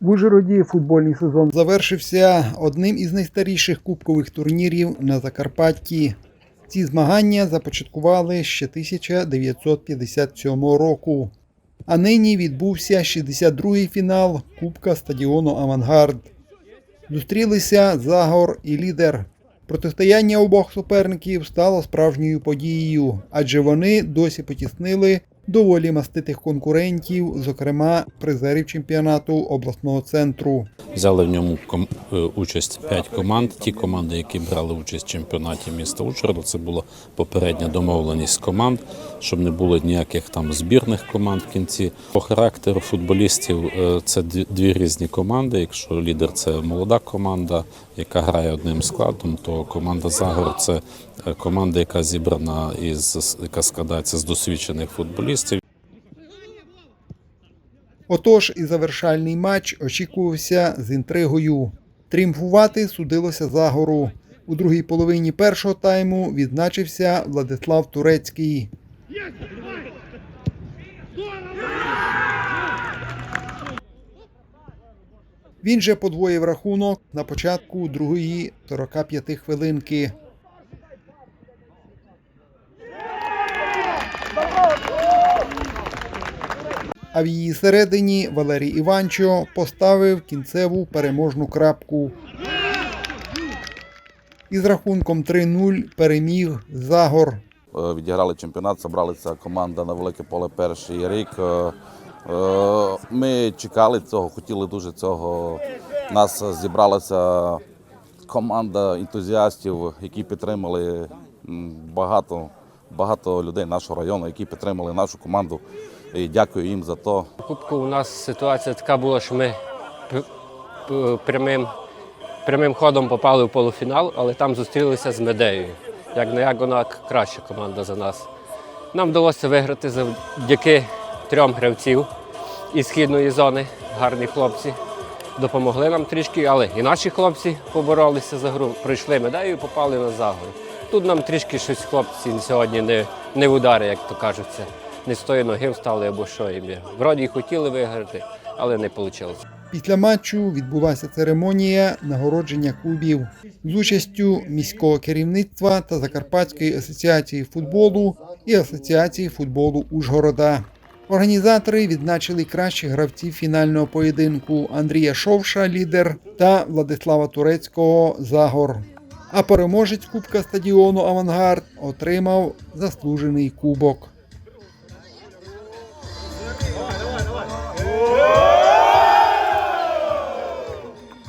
В Ужгороді футбольний сезон завершився одним із найстаріших кубкових турнірів на Закарпатті. Ці змагання започаткували ще 1957 року. А нині відбувся 62-й фінал Кубка стадіону Авангард. Зустрілися Загор і лідер. Протистояння обох суперників стало справжньою подією, адже вони досі потіснили доволі маститих конкурентів, зокрема призерів чемпіонату обласного центру. Взяли в ньому е, участь 5 команд. Ті команди, які брали участь в чемпіонаті міста Ужгорода, це була попередня домовленість команд, щоб не було ніяких там збірних команд в кінці. По характеру футболістів е, це дві дві різні команди. Якщо лідер це молода команда, яка грає одним складом, то команда Загор це е, команда, яка зібрана із яка складається з досвідчених футболістів. Отож, і завершальний матч очікувався з інтригою. Тріумфувати судилося Загору. У другій половині першого тайму відзначився Владислав Турецький. Він же подвоїв рахунок на початку другої 45 хвилинки. А в її середині Валерій Іванчо поставив кінцеву переможну крапку. Із рахунком 3-0 переміг Загор. Е, Відіграли чемпіонат, зібралася команда на велике поле перший рік. Е, е, Ми чекали цього, хотіли дуже цього. Нас зібралася команда ентузіастів, які підтримали багато, багато людей нашого району, які підтримали нашу команду. І дякую їм за то. Кубку у нас ситуація така була, що ми прямим, прямим ходом попали в полуфінал, але там зустрілися з Медеєю. Як не як вона краща команда за нас. Нам вдалося виграти завдяки трьом гравців із східної зони. Гарні хлопці. Допомогли нам трішки, але і наші хлопці поборолися за гру, пройшли медею і попали на загор. Тут нам трішки щось хлопці сьогодні не, не удари, як то кажуться. Не з тої ноги встали або що їм. Вроді хотіли виграти, але не вийшло. Після матчу відбулася церемонія нагородження клубів з участю міського керівництва та Закарпатської асоціації футболу і Асоціації футболу Ужгорода. Організатори відзначили кращих гравців фінального поєдинку Андрія Шовша, лідер, та Владислава Турецького Загор. А переможець Кубка стадіону Авангард отримав заслужений кубок.